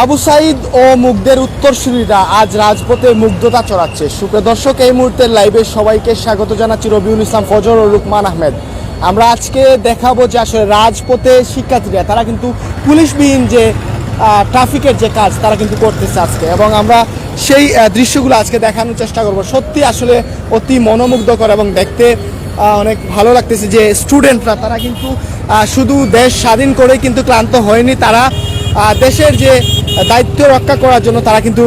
আবু সাইদ ও মুগ্ধের উত্তরসূরিরা আজ রাজপথে মুগ্ধতা চড়াচ্ছে সুপ্রিয় দর্শক, এই মুহূর্তের লাইভে সবাইকে স্বাগত জানাচ্ছি রবিউল ইসলাম ফজর ও লুকমান আহমেদ। আমরা আজকে দেখাবো যে আসলে রাজপথে শিক্ষার্থীরা, তারা কিন্তু পুলিশবিহীন যে ট্রাফিকের যে কাজ, তারা কিন্তু করতেছে আজকে। এবং আমরা সেই দৃশ্যগুলো আজকে দেখানোর চেষ্টা করব। সত্যি আসলে অতি মনোমুগ্ধকর এবং দেখতে অনেক ভালো লাগতেছে যে স্টুডেন্টরা তারা কিন্তু শুধু দেশ স্বাধীন করেই কিন্তু ক্লান্ত হয়নি। তারা দেশের যে দায়িত্ব রক্ষা করার জন্য তারা কিন্তু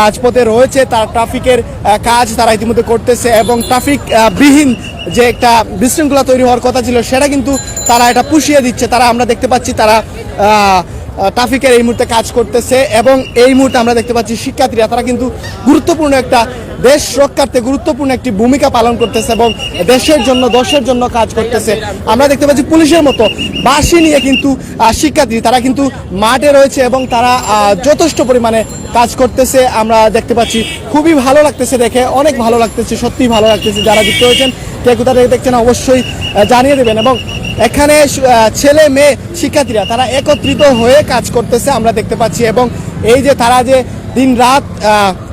রাজপথে রয়েছে, তার ট্রাফিকের কাজ তারা ইতিমধ্যে করতেছে এবং ট্রাফিক বিহীন যে একটা বিশৃঙ্খলা তৈরি হওয়ার কথা ছিল, সেটা কিন্তু তারা এটা পুষিয়ে দিচ্ছে। তারা আমরা দেখতে পাচ্ছি তারা ট্রাফিকের এই মুহূর্তে কাজ করতেছে এবং এই মুহূর্তে আমরা দেখতে পাচ্ছি শিক্ষার্থীরা, তারা কিন্তু গুরুত্বপূর্ণ একটা দেশ রক্ষার্থে গুরুত্বপূর্ণ একটি ভূমিকা পালন করতেছে এবং দেশের জন্য, দশের জন্য কাজ করতেছে। আমরা দেখতে পাচ্ছি পুলিশের মতো বাসি নিয়ে কিন্তু শিক্ষার্থী, তারা কিন্তু মাঠে রয়েছে এবং তারা যথেষ্ট পরিমাণে কাজ করতেছে। আমরা দেখতে পাচ্ছি খুবই ভালো লাগতেছে দেখে, অনেক ভালো লাগতেছে, সত্যিই ভালো লাগতেছে। যারা যুক্ত হয়েছেন, কে কোথা দেখছেন অবশ্যই জানিয়ে দেবেন এবং এখানে ছেলে, মেয়ে, শিক্ষার্থীরা, তারা একত্রিত হয়ে কাজ করতেছে আমরা দেখতে পাচ্ছি এবং এই যে তারা যে দিন রাত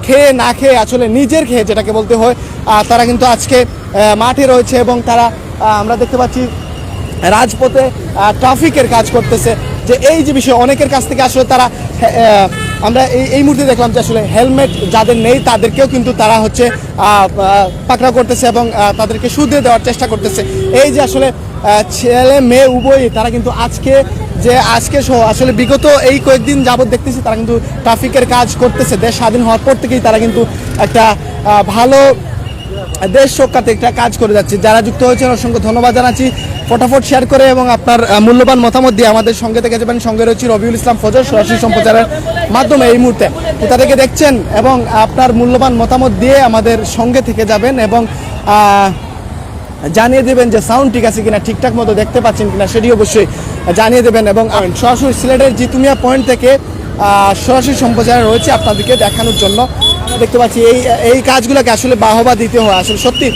খেয়ে না খেয়ে আসলে নিজের খেয়ে যেটাকে বলতে হয় তারা কিন্তু আজকে মাঠে রয়েছে এবং তারা আমরা দেখতে পাচ্ছি, রাজপথে ট্রাফিকের কাজ করতেছে। যে এই যে বিষয়, অনেকের কাছ থেকে আসলে তারা আমরা এই এই মুহূর্তে দেখলাম যে আসলে হেলমেট যাদের নেই, তাদেরকেও কিন্তু তারা হচ্ছে পাকড়াও করতেছে এবং তাদেরকে সুদে দেওয়ার চেষ্টা করতেছে। এই যে আসলে ছেলে, মেয়ে উভয়ই তারা কিন্তু আজকে যে আজকে আসলে বিগত এই কয়েকদিন যাবত দেখতেছি তারা কিন্তু ট্রাফিকের কাজ করতেছে। দেশ স্বাধীন হওয়ার পর থেকেই তারা কিন্তু একটা ভালো দেশ রক্ষাতে একটা কাজ করে যাচ্ছে। যারা যুক্ত হয়েছেন, অসংখ্য ধন্যবাদ জানাচ্ছি। ফটাফট শেয়ার করে এবং আপনার মূল্যবান মতামত দিয়ে আমাদের সঙ্গে থেকে যাবেন। সঙ্গে রয়েছে রবিউল ইসলাম ফজর সরাসরি সম্প্রচারের মাধ্যমে এই মুহূর্তে। তাদেরকে দেখছেন এবং আপনার মূল্যবান মতামত দিয়ে আমাদের সঙ্গে থেকে যাবেন এবং জানিয়ে দেবেন যে সাউন্ড ঠিক আছে কিনা, ঠিকঠাক মতো দেখতে পাচ্ছেন কিনা সেটি অবশ্যই জানিয়ে দেবেন এবং সরাসরি সিলেটের জিতুমিয়া পয়েন্ট থেকে সরাসরি সম্প্রচারে রয়েছে আপনাদেরকে দেখানোর জন্য। দেখতে পাচ্ছি এই এই কাজগুলোকে আসলে বাহবা দিতে হয়, আসলে সত্যি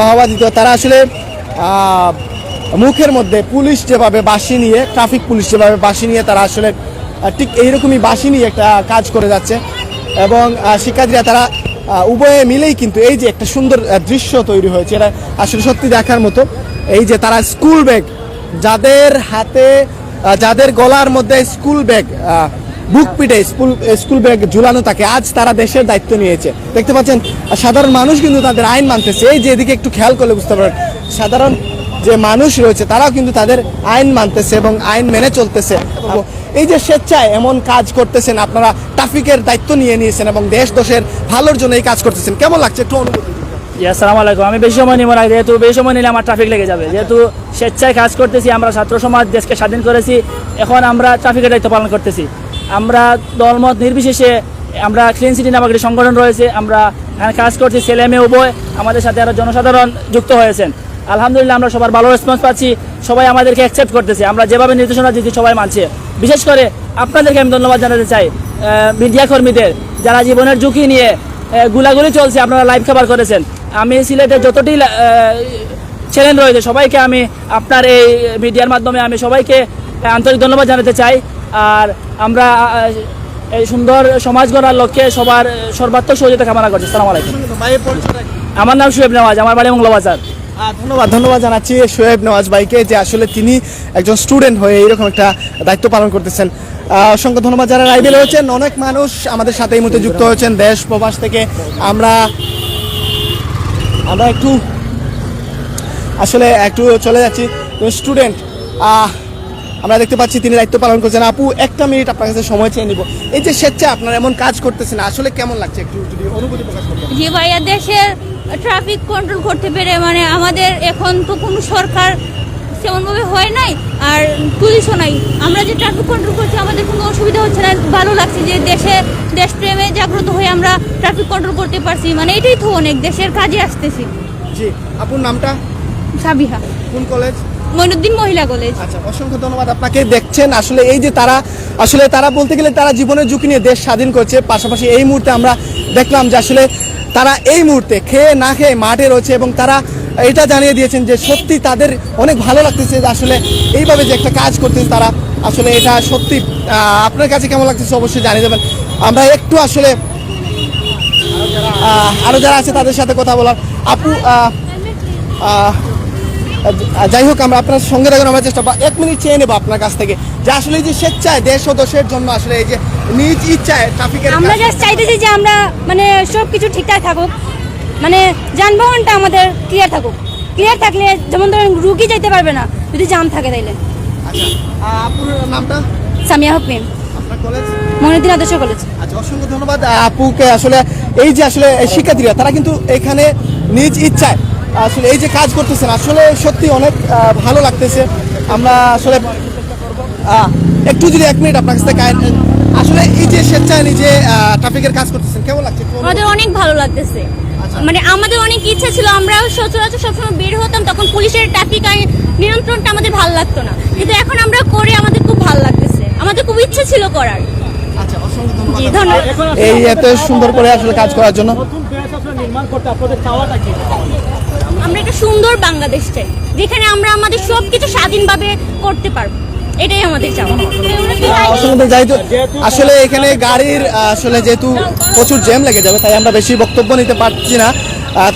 বাহবা দিতে হয়। তারা আসলে মুখের মধ্যে পুলিশ যেভাবে বাসি নিয়ে ট্রাফিক পুলিশ যেভাবে বাসি নিয়ে তারা আসলে ঠিক এইরকমই বাসি নিয়ে একটা কাজ করে যাচ্ছে। এবং শিক্ষার্থীরা তারা উভয়ে মিলেই কিন্তু এই যে একটা সুন্দর দৃশ্য তৈরি হয়েছে। এটা আসলে সত্যি দেখার মতো। এই যে তারা স্কুল ব্যাগ, যাদের হাতে যাদের গলার মধ্যে স্কুল ব্যাগ বুক পিঠে স্কুল স্কুল ব্যাগ ঝুলানো থাকে, আজ তারা দেশের দায়িত্ব নিয়েছে। দেখতে পাচ্ছেন, সাধারণ মানুষ কিন্তু তাদের আইন মানতেছে। এই যে এদিকে একটু খেয়াল করলে বুঝতে পারবেন, সাধারণ যে মানুষ রয়েছে, তারাও কিন্তু তাদের আইন মানতেছে এবং আইন মেনে চলতেছে। এই যে স্বেচ্ছায় এমন কাজ করতেছেন, আপনারা ট্রাফিকের দায়িত্ব নিয়ে নিয়েছেন এবং দেশ দোষের ভালোর জন্য এই কাজ করতেছেন। কেমন লাগছে একটু অনুভূতি। আসসালামু আলাইকুম। আমি বেশি সময় নিব না, যেহেতু বেশি সময় নিলে আমার ট্রাফিক লেগে যাবে। যেহেতু স্বেচ্ছায় কাজ করতেছি, আমরা ছাত্র সমাজ, দেশকে স্বাধীন করেছি, এখন আমরা ট্রাফিকের দায়িত্ব পালন করতেছি। আমরা দলমত নির্বিশেষে, আমরা ক্লিন সিটি নামক সংগঠন রয়েছে, আমরা কাজ করছি ছেলে মেয়ে উভয় আমাদের সাথে আরও জনসাধারণ যুক্ত হয়েছেন। আলহামদুলিল্লাহ আমরা সবার ভালো রেসপন্স পাচ্ছি সবাই আমাদেরকে অ্যাকসেপ্ট করতেছে আমরা যেভাবে নির্দেশনা দিচ্ছি সবাই মানছে। বিশেষ করে আপনাদেরকে আমি ধন্যবাদ জানাতে চাই মিডিয়া কর্মীদের যারা জীবনের ঝুঁকি নিয়ে গুলাগুলি চলছে আপনারা লাইভ খাবার করেছেন। আমি সিলেটের যতটি চ্যানেল রয়েছে সবাইকে আমি আপনার এই মিডিয়ার মাধ্যমে আমি সবাইকে আন্তরিক ধন্যবাদ জানাতে চাই। আর আমরা এই সুন্দর সমাজ গড়ার লক্ষ্যে সবার সর্বাত্মক সহযোগিতা কামনা করছি। সালাম আলাইকুম? আমার নাম সুয়েব নেওয়াজ আমার বাড়ি মঙ্গলবাজার। ধন্যবাদ ধন্যবাদ জানাচ্ছি শোয়েব নওয়াজ ভাইকে যে আসলে তিনি একজন স্টুডেন্ট হয়ে এইরকম একটা দায়িত্ব পালন করতেছেন। অসংখ্য ধন্যবাদ যারা লাইভে রয়েছেন। অনেক মানুষ আমাদের সাথে এই মুহূর্তে যুক্ত হয়েছেন দেশ প্রবাস থেকে। আমরা আমরা একটু, আসলে একটু চলে যাচ্ছি। স্টুডেন্ট আমরা দেখতে পাচ্ছি তিনি দায়িত্ব পালন করছেন। আপু, একটা মিনিট আপনার কাছে সময় চেয়ে নিব। এই যে স্বেচ্ছায় আপনারা এমন কাজ করতেছেন, আসলে কেমন লাগছে? একটু যদি অনুভূতি প্রকাশ ভাইয়া, দেশের ট্রাফিক কন্ট্রোল করতে পেরে মানে আমাদের এখন তো কোনো সরকার সেমনভাবে হয় নাই আর পুলিশও নাই। আমরা যে ট্রাফিক কন্ট্রোল করছি আমাদের কোনো অসুবিধা হচ্ছে না। ভালো লাগছে যে দেশে দেশপ্রেমে জাগ্রত হয়ে আমরা ট্রাফিক কন্ট্রোল করতে পারছি। মানে এটাই তো অনেক দেশের কাজে আসতেছি। জি আপুর নামটা? সাবিহা। কোন কলেজ? মইনুদ্দিন মহিলা কলেজ। আচ্ছা অসংখ্য ধন্যবাদ আপনাকে। দেখছেন আসলে এই যে তারা আসলে তারা বলতে গেলে তারা জীবনের ঝুঁকি নিয়ে দেশ স্বাধীন করছে। পাশাপাশি এই মুহূর্তে আমরা দেখলাম যে আসলে তারা এই মুহূর্তে খেয়ে না খেয়ে মাঠে রয়েছে এবং তারা এটা জানিয়ে দিয়েছেন যে সত্যি তাদের অনেক ভালো লাগতেছে আসলে এইভাবে যে একটা কাজ করতেছে তারা, আসলে এটা সত্যি আপনার কাছে কেমন লাগতেছে অবশ্যই জানিয়ে দেবেন। আমরা একটু আসলে আরও আরও যারা আছে তাদের সাথে কথা বলার। আপু যাই হোক আমরা আপনার সঙ্গে থাকুন আমরা চেষ্টা বা এক মিনিট চেয়ে নেব আপনার কাছ থেকে। যে আসলে যে স্বেচ্ছায় দেশ ও দোষের জন্য আসলে এই যে নিজ ইচ্ছায় ট্রাফিকের আমরা জাস্ট চাইতেছি যে আমরা মানে সব কিছু ঠিকঠাক থাকুক। মানে যানবাহনটা আমাদের ক্লিয়ার থাকুক। ক্লিয়ার থাকলে যেমন ধরেন রুগী যেতে পারবে না যদি জাম থাকে তাইলে। আচ্ছা নামটা? সামিয়া আপনার কলেজ মনিউদ্দিন আদর্শ কলেজ আচ্ছা অসংখ্য ধন্যবাদ আপুকে। আসলে এই যে আসলে শিক্ষার্থীরা তারা কিন্তু এখানে নিজ ইচ্ছায় আসলে এই যে কাজ করতেছেন আসলে সত্যি অনেক ভালো লাগতেছে। আমরা আসলে একটু যদি এক মিনিট আপনার কাছ থেকে আসলে এই যে স্বেচ্ছায় নিজে ট্রাফিকের কাজ করতেছেন কেমন লাগছে? আমাদের অনেক ভালো লাগতেছে। মানে আমাদের অনেক ইচ্ছা ছিল আমরা সচরাচর সবসময় বের হতাম তখন পুলিশের ট্রাফিক আইন নিয়ন্ত্রণটা আমাদের ভালো লাগতো না। কিন্তু এখন আমরা করে আমাদের খুব ভালো লাগতেছে। আমাদের খুব ইচ্ছা ছিল করার। আচ্ছা এই এত সুন্দর করে আসলে কাজ করার জন্য। আমরা একটা সুন্দর বাংলাদেশ চাই যেখানে আমরা আমাদের সব কিছু স্বাধীনভাবে করতে পারব। এটাই আমাদের চাওয়া। তো আসলে এখানে গাড়ির আসলে যেহেতু প্রচুর জ্যাম লেগে যাবে তাই আমরা বেশি বক্তব্য নিতে পারছি না।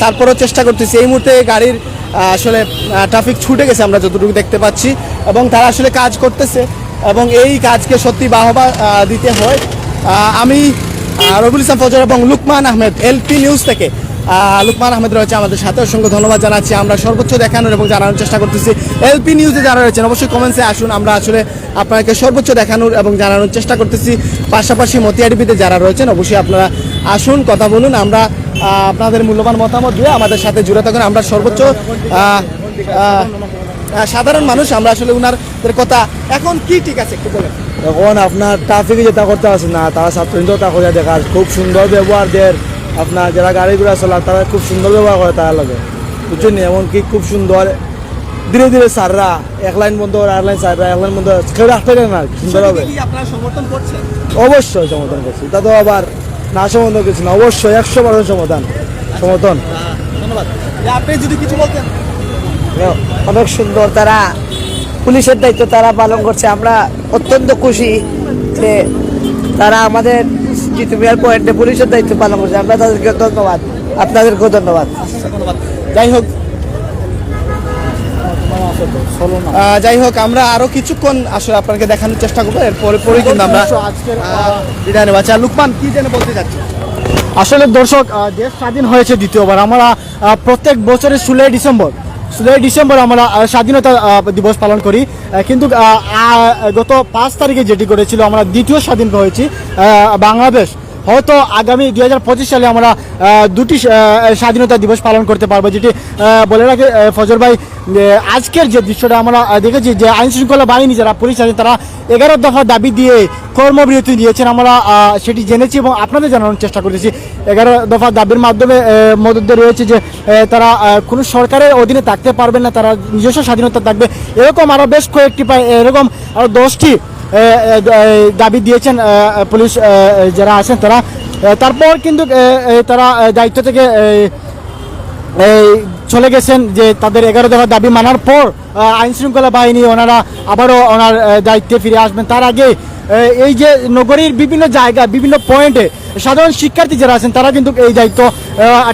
তারপরেও চেষ্টা করতেছি। এই মুহূর্তে গাড়ির আসলে ট্রাফিক ছুটে গেছে আমরা যতটুকু দেখতে পাচ্ছি এবং তারা আসলে কাজ করতেছে এবং এই কাজকে সত্যি বাহবা দিতে হয়। আমি আহ, রবিউল ইসলাম ফজর এবং লুকমান আহমেদ এলপি নিউজ থেকে লুকমান আহমেদ রয়েছে আমাদের সাথে। অসংখ্য ধন্যবাদ জানাচ্ছি। আমরা সর্বোচ্চ দেখানোর এবং জানানোর চেষ্টা করতেছি। এলপি নিউজে যারা রয়েছেন, অবশ্যই কমেন্টসে আসুন। আমরা আসলে আপনাকে সর্বোচ্চ দেখানোর এবং জানানোর চেষ্টা করতেছি। পাশাপাশি মতিয়াডিপিতে যারা রয়েছেন, অবশ্যই আপনারা আসুন, কথা বলুন। আমরা আপনাদের মূল্যবান মতামত দিয়ে আমাদের সাথে জুড়ে থাকুন। আমরা সর্বোচ্চ সাধারণ মানুষ। আমরা আসলে উনারদের কথা এখন কি ঠিক আছে, একটু বলেন। এখন আপনার ট্রাফিকে যেটা করতে পারছে না, তারা ছাত্রীরা করে দেখার খুব সুন্দর ব্যবহার দেয় আপনার যারা গাড়ি ঘোড়া চলা তারা খুব সুন্দর ব্যবহার করে তার লগে। বুঝছেন নি? এমনকি খুব সুন্দর। ধীরে ধীরে সাররা এক লাইন বন্ধ করে আর লাইন সাররা এক লাইন বন্ধ কেউ রাখতে দেয় না সুন্দর হবে। অবশ্যই সমর্থন করছি। তা তো আবার না সমর্থন করছি না অবশ্যই একশো পার্সেন্ট সমর্থন। সমর্থন। ধন্যবাদ। আপনি যদি কিছু বলতেন। অনেক সুন্দর তারা পুলিশের দায়িত্ব তারা পালন করছে। আমরা অত্যন্ত খুশি যে তারা আমাদের জিতুমিয়ার পয়েন্টে পুলিশের দায়িত্ব পালন করছে। আমরা তাদেরকে ধন্যবাদ। আপনাদেরকেও ধন্যবাদ। ধন্যবাদ। যাই হোক যাই হোক আমরা আরও কিছুক্ষণ আসলে আপনাকে দেখানোর চেষ্টা করব। এরপরে পরে কিন্তু আমরা বিদায় নেব। আচ্ছা লুকমান কি জেনে বলতে চাচ্ছি আসলে দর্শক দেশ স্বাধীন হয়েছে দ্বিতীয়বার। আমরা প্রত্যেক বছরের ষোলোই ডিসেম্বর ষোলোই ডিসেম্বর আমরা স্বাধীনতা দিবস পালন করি কিন্তু গত পাঁচ তারিখে যেটি করেছিল আমরা দ্বিতীয় স্বাধীন হয়েছি বাংলাদেশ। হয়তো আগামী দুই হাজার পঁচিশ সালে আমরা দুটি স্বাধীনতা দিবস পালন করতে পারব, যেটি বলে রাখে ফজর ভাই আজকের যে দৃশ্যটা আমরা দেখেছি যে আইন শৃঙ্খলা বাহিনী যারা পুলিশ আছেন তারা এগারো দফা দাবি দিয়ে কর্মবিরতি দিয়েছেন আমরা সেটি জেনেছি এবং আপনাদের জানানোর চেষ্টা করেছি। এগারো দফা দাবির মাধ্যমে মধ্যে রয়েছে যে তারা কোনো সরকারের অধীনে থাকতে পারবেন না, তারা নিজস্ব স্বাধীনতা থাকবে। এরকম আরও বেশ কয়েকটি, প্রায়, এরকম আরও দশটি দাবি দিয়েছেন পুলিশ যারা আছেন তারা। তারপর কিন্তু তারা দায়িত্ব থেকে চলে গেছেন যে তাদের এগারো দফা দাবি মানার পর আইনশৃঙ্খলা আইন শৃঙ্খলা বাহিনী ওনারা আবারও ওনার দায়িত্বে ফিরে আসবেন। তার আগে এই যে নগরীর বিভিন্ন জায়গা, বিভিন্ন পয়েন্টে সাধারণ শিক্ষার্থী যারা আছেন, তারা কিন্তু এই দায়িত্ব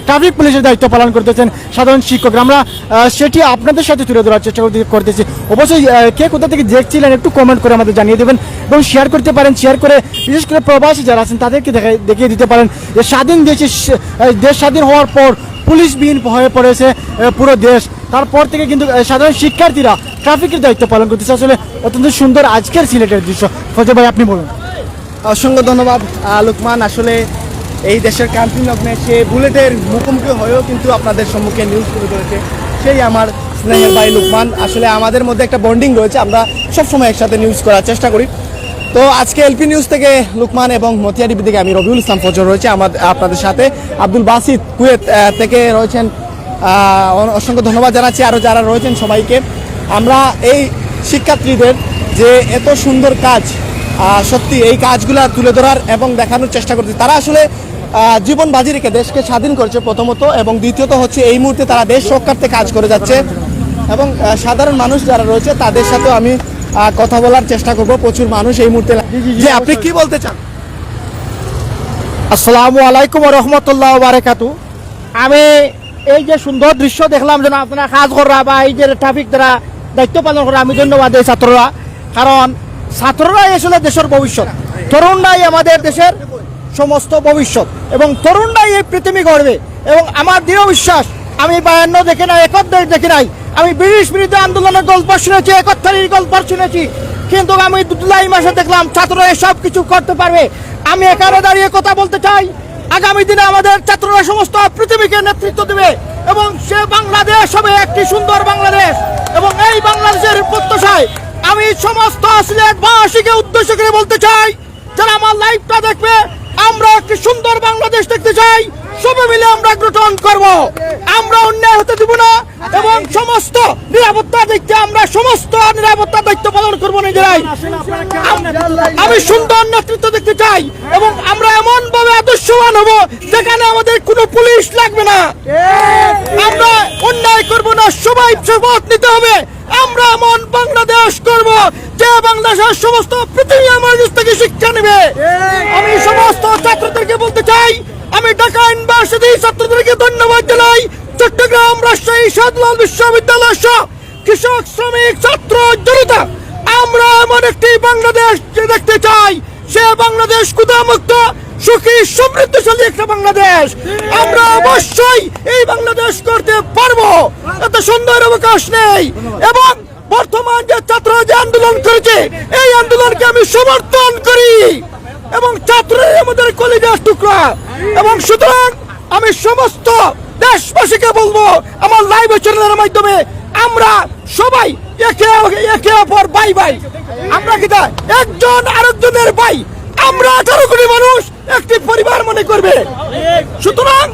ট্রাফিক পুলিশের দায়িত্ব পালন করতেছেন সাধারণ শিক্ষকরা। আমরা সেটি আপনাদের সাথে তুলে ধরার চেষ্টা করতে- করতেছি। অবশ্যই কে কোথা থেকে দেখছিলেন একটু কমেন্ট করে আমাদের জানিয়ে দেবেন এবং শেয়ার করতে পারেন শেয়ার করে বিশেষ করে প্রবাসী যারা আছেন, তাদেরকে দেখিয়ে দিতে পারেন যে স্বাধীন দেশে দেশ স্বাধীন হওয়ার পর পুলিশবিহীন হয়ে পড়েছে পুরো দেশ। তারপর থেকে কিন্তু সাধারণ শিক্ষার্থীরা ট্রাফিকের দায়িত্ব পালন করতেছে। আসলে অত্যন্ত সুন্দর আজকের সিলেটের দৃশ্য। ফজল ভাই, আপনি বলুন। অসংখ্য ধন্যবাদ লুকমান। আসলে এই দেশের কান্ট্রি লগ্নে সে বুলেটের মুখোমুখি হয়েও কিন্তু আপনাদের সম্মুখে নিউজ তুলে ধরেছে। সেই আমার স্নেহের ভাই লুকমান। আসলে আমাদের মধ্যে একটা বন্ডিং রয়েছে। আমরা সবসময় একসাথে নিউজ করার চেষ্টা করি। তো আজকে এলপি নিউজ থেকে লুকমান এবং মতিয়াডিপি থেকে আমি রবিউল ইসলাম ফজর রয়েছে আমাদের আপনাদের সাথে। আব্দুল বাসিদ কুয়েত থেকে রয়েছেন অসংখ্য ধন্যবাদ জানাচ্ছি। আরও যারা রয়েছেন সবাইকে, আমরা এই শিক্ষার্থীদের যে এত সুন্দর কাজ সত্যি এই কাজগুলা তুলে ধরার এবং দেখানোর চেষ্টা করছে, তারা আসলে জীবন বাজি রেখে দেশকে স্বাধীন করেছে প্রথমত এবং দ্বিতীয়ত হচ্ছে এই মুহূর্তে তারা দেশ রক্ষার্থে কাজ করে যাচ্ছে। এবং সাধারণ মানুষ যারা রয়েছে, তাদের সাথেও আমি কথা বলার চেষ্টা করব প্রচুর মানুষ এই মুহূর্তে যে আপনি কি বলতে চান? আসসালামু আলাইকুম রহমতুল্লাহ বারাকাতু। আমি এই যে সুন্দর দৃশ্য দেখলাম যেন আপনারা কাজ করা বা এই যে ট্রাফিক দ্বারা দায়িত্ব পালন করা আমি ধন্যবাদ এই ছাত্ররা। কারণ ছাত্ররাই আসলে দেশের ভবিষ্যৎ। তরুণরাই আমাদের দেশের সমস্ত ভবিষ্যৎ। এবং তরুণরাই এই পৃথিবী গড়বে। এবং আমার দৃঢ় বিশ্বাস আমি বায়ান্ন দেখি নাই একত্রিশ দেখি নাই আমি ব্রিটিশ বিরুদ্ধে আন্দোলনের গল্প শুনেছি একত্রিশ গল্প শুনেছি। কিন্তু আমি জুলাই মাসে দেখলাম ছাত্ররা সব কিছু করতে পারবে। আমি এখানে দাঁড়িয়ে কথা বলতে চাই। আগামী দিনে আমাদের ছাত্ররা সমস্ত পৃথিবীকে নেতৃত্ব দেবে এবং সে বাংলাদেশ হবে একটি সুন্দর বাংলাদেশ। এবং এই বাংলাদেশের প্রত্যাশায় আমি সমস্ত সিলেটবাসীকে উদ্দেশ্য করে বলতে চাই, যারা আমার লাইভটা দেখবে, আমরা একটি সুন্দর বাংলাদেশ দেখতে চাই। সবাই মিলে আমরা গ্রহণ করব। আমরা অন্যায় হতে দিব না এবং সমস্ত নিরাপত্তা দিকতে আমরা সমস্ত নিরাপত্তা দায়িত্ব পালন করব নিজেরাই। আম- সুন্দর নেতৃত্ব দেখতে চাই এবং আমরা এমন ভাবে আদর্শবান হব যেখানে আমাদের কোনো পুলিশ লাগবে না। আমরা অন্যায় করব না, সবাই শপথ নিতে হবে। আমরা এমন বাংলাদেশ করব যে বাংলাদেশের সমস্ত পৃথিবী আমার থেকে শিক্ষা নেবে। আমি সমস্ত ছাত্রদেরকে বলতে চাই আমি ঢাকা ইউনিভার্সিটি ছাত্রদেরকে ধন্যবাদ জানাই চট্টগ্রাম রাজশাহী সাদলাল বিশ্ববিদ্যালয় সহ কৃষক, শ্রমিক, ছাত্র, জনতা। আমরা এমন একটি বাংলাদেশ যে দেখতে চাই, সে বাংলাদেশ ক্ষুদামুক্ত সুখী, সমৃদ্ধশালী একটা বাংলাদেশ। আমরা অবশ্যই এই বাংলাদেশ করতে পারব। এত সুন্দর অবকাশ নেই। এবং বর্তমান যে ছাত্ররা যে আন্দোলন করেছে, এই আন্দোলনকে আমি সমর্থন করি। এবং ছাত্ররাই আমাদের কলিজার টুকরা। এবং সুতরাং আমি সমস্ত দেশবাসীকে বলব, আমার লাইভ চ্যানেলের মাধ্যমে আমরা সবাই একে একে অপর বাই বাই আমরা কি একজন আরেকজনের বাই আমরা আঠারো কোটি মানুষ একটি পরিবার মনে করবে। সুতরাং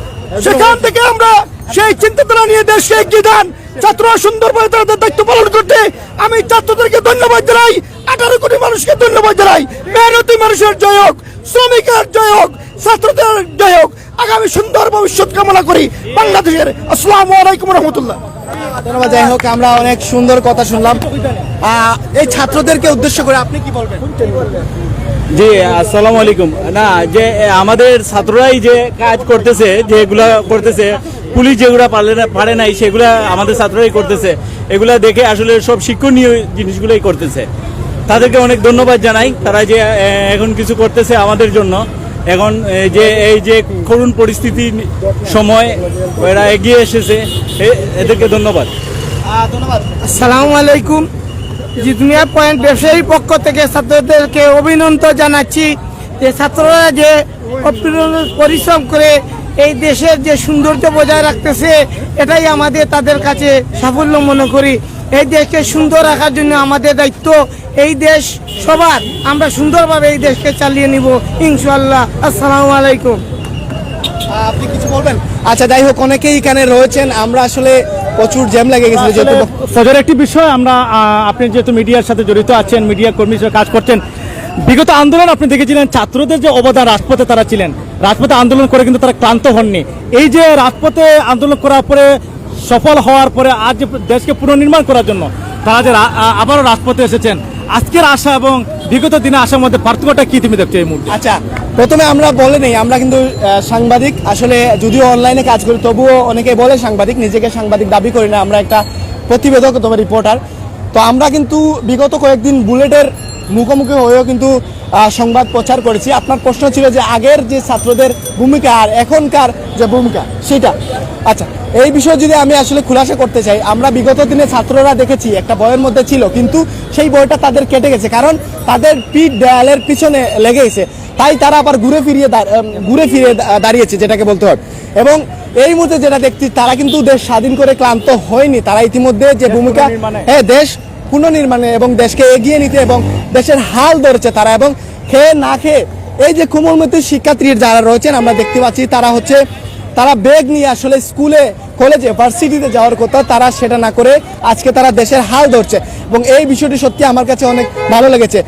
সেখান থেকে আমরা সেই চিন্তাধারা নিয়ে দেশকে এগিয়ে দেন। ছাত্ররা সুন্দরভাবে তাদের দায়িত্ব পালন করতে আমি ছাত্রদেরকে ধন্যবাদ জানাই। আঠারো কোটি মানুষকে ধন্যবাদ জানাই। মেহনতি মানুষের জয় হোক শ্রমিকের জয় হোক ছাত্রদের জয় হোক আগামী সুন্দর ভবিষ্যৎ কামনা করি। বাংলাদেশের আসসালামু আলাইকুম রহমতুল্লাহ। ধন্যবাদ যাই হোক আমরা অনেক সুন্দর কথা শুনলাম। আহ, এই ছাত্রদেরকে উদ্দেশ্য করে আপনি কি বলবেন? জি আসসালামু আলাইকুম। না যে আমাদের ছাত্ররাই যে কাজ করতেছে যেগুলা করতেছে পুলিশ যেগুলা পারে না পারে নাই, সেগুলা আমাদের ছাত্ররাই করতেছে। এগুলা দেখে আসলে সব শিক্ষণীয় জিনিসগুলোই করতেছে। তাদেরকে অনেক ধন্যবাদ জানাই। তারা যে এখন কিছু করতেছে আমাদের জন্য। এখন যে, এই যে করুণ পরিস্থিতির সময় এরা এগিয়ে এসেছে এদেরকে ধন্যবাদ। ধন্যবাদ। আসসালামু আলাইকুম। জিতমিয়া পয়েন্ট ব্যবসায়ী পক্ষ থেকে ছাত্রদেরকে অভিনন্দন জানাচ্ছি যে ছাত্ররা যে পরিশ্রম করে এই দেশের যে সৌন্দর্য বজায় রাখতেছে এটাই আমাদের তাদের কাছে সাফল্য মনে করি। এই দেশকে সুন্দর রাখার জন্য আমাদের দায়িত্ব। এই দেশ সবার আমরা সুন্দরভাবে এই দেশকে চালিয়ে নিব ইনশাল্লাহ আসসালামু আলাইকুম। আপনি কিছু বলবেন? আচ্ছা যাই হোক অনেকেই এখানে রয়েছেন। আমরা আসলে প্রচুর জ্যাম লেগে গেছিল যেহেতু ফজর একটি বিষয় আমরা আপনি যেহেতু মিডিয়ার সাথে জড়িত আছেন মিডিয়া কর্মী হিসেবে কাজ করছেন বিগত আন্দোলন আপনি দেখেছিলেন ছাত্রদের যে অবদান রাজপথে তারা ছিলেন। রাজপথে আন্দোলন করে কিন্তু তারা ক্লান্ত হননি। এই যে রাজপথে আন্দোলন করার পরে, সফল হওয়ার পরে, আজ যে দেশকে পুনর্নির্মাণ করার জন্য তারা যে আবারও রাজপথে এসেছেন, আজকের আশা এবং বিগত দিনে আসার মধ্যে পার্থক্যটা কি তুমি দেখছ এই মুহূর্তে? আচ্ছা প্রথমে আমরা বলে নেই, আমরা কিন্তু সাংবাদিক। আসলে যদিও অনলাইনে কাজ করি, তবুও অনেকে বলে সাংবাদিক, নিজেকে সাংবাদিক দাবি করি না, আমরা একটা প্রতিবেদক অথবা রিপোর্টার তো আমরা কিন্তু বিগত কয়েকদিন বুলেটের মুখোমুখি হয়েও কিন্তু সংবাদ প্রচার করেছি। আপনার প্রশ্ন ছিল যে আগের যে ছাত্রদের ভূমিকা আর এখনকার যে ভূমিকা সেটা। আচ্ছা এই বিষয়ে যদি আমি আসলে খুলাসা করতে চাই আমরা বিগত দিনে ছাত্ররা দেখেছি একটা বইয়ের মধ্যে ছিল কিন্তু সেই বইটা তাদের কেটে গেছে কারণ তাদের পিঠ দেয়ালের পিছনে লেগে গেছে। তাই তারা আবার ঘুরে ফিরিয়ে ঘুরে ফিরে দাঁড়িয়েছে যেটাকে বলতে হয়। এবং এই মুহূর্তে যেটা দেখছি তারা কিন্তু দেশ স্বাধীন করে ক্লান্ত হয়নি। তারা ইতিমধ্যে যে ভূমিকা হ্যাঁ দেশ পুনর্নির্মাণে এবং দেশকে এগিয়ে নিতে এবং দেশের হাল ধরেছে তারা এবং খেয়ে না খেয়ে এই যে কোমলমতি শিক্ষার্থী যারা রয়েছেন আমরা দেখতে পাচ্ছি, তারা হচ্ছে, তারা বেগ নিয়ে আসলে স্কুলে কলেজে ভার্সিটিতে যাওয়ার কথা, তারা সেটা না করে আজকে তারা দেশের হাল ধরছে। এবং এই বিষয়টি সত্যি আমার কাছে অনেক ভালো লেগেছে।